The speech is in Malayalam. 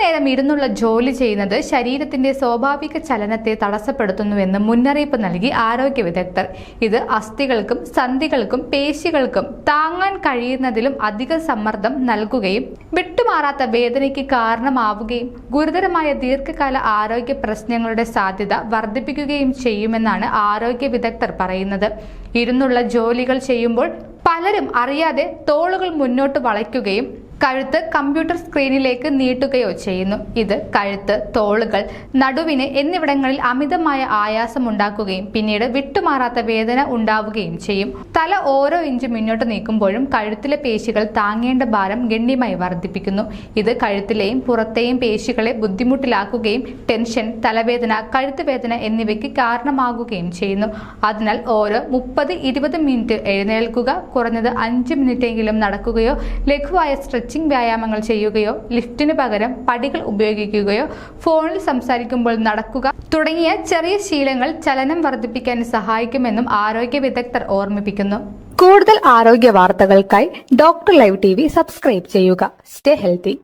നേരം ഇരുന്നുള്ള ജോലി ചെയ്യുന്നത് ശരീരത്തിന്റെ സ്വാഭാവിക ചലനത്തെ തടസ്സപ്പെടുത്തുന്നുവെന്ന് മുന്നറിയിപ്പ് നൽകി ആരോഗ്യ വിദഗ്ധർ. ഇത് അസ്ഥികൾക്കും സന്ധികൾക്കും പേശികൾക്കും താങ്ങാൻ കഴിയുന്നതിലും അധിക സമ്മർദ്ദം നൽകുകയും വിട്ടുമാറാത്ത വേദനയ്ക്ക് കാരണമാവുകയും ഗുരുതരമായ ദീർഘകാല ആരോഗ്യ പ്രശ്നങ്ങളുടെ സാധ്യത വർദ്ധിപ്പിക്കുകയും ചെയ്യുമെന്നാണ് ആരോഗ്യ വിദഗ്ധർ പറയുന്നത്. ഇരുന്നുള്ള ജോലികൾ ചെയ്യുമ്പോൾ പലരും അറിയാതെ തോളുകൾ മുന്നോട്ട് വളയ്ക്കുകയും കഴുത്ത് കമ്പ്യൂട്ടർ സ്ക്രീനിലേക്ക് നീട്ടുകയോ ചെയ്യുന്നു. ഇത് കഴുത്ത് തോളുകൾ നടുവിന് എന്നിവിടങ്ങളിൽ അമിതമായ ആയാസം ഉണ്ടാക്കുകയും പിന്നീട് വിട്ടുമാറാത്ത വേദന ഉണ്ടാവുകയും ചെയ്യും. തല ഓരോ ഇഞ്ച് മുന്നോട്ട് നീക്കുമ്പോഴും കഴുത്തിലെ പേശികൾ താങ്ങേണ്ട ഭാരം ഗണ്യമായി വർദ്ധിപ്പിക്കുന്നു. ഇത് കഴുത്തിലെയും പുറത്തെയും പേശികളെ ബുദ്ധിമുട്ടിലാക്കുകയും ടെൻഷൻ തലവേദന കഴുത്ത് വേദന എന്നിവയ്ക്ക് കാരണമാകുകയും ചെയ്യുന്നു. അതിനാൽ ഓരോ മുപ്പത് ഇരുപത് മിനിറ്റ് എഴുന്നേൽക്കുക കുറഞ്ഞത് അഞ്ച് മിനിറ്റെങ്കിലും നടക്കുകയോ ലഘുവായ സ്ട്രെച്ചിങ് വ്യായാമങ്ങൾ ചെയ്യുകയോ ലിഫ്റ്റിന് പകരം പടികൾ ഉപയോഗിക്കുകയോ ഫോണിൽ സംസാരിക്കുമ്പോൾ നടക്കുക തുടങ്ങിയ ചെറിയ ശീലങ്ങൾ ചലനം വർദ്ധിപ്പിക്കാൻ സഹായിക്കുമെന്നും ആരോഗ്യ വിദഗ്ധർ ഓർമ്മിപ്പിക്കുന്നു. കൂടുതൽ ആരോഗ്യ വാർത്തകൾക്കായി ഡോക്ടർ ലൈവ് ടി സബ്സ്ക്രൈബ് ചെയ്യുക. Stay healthy.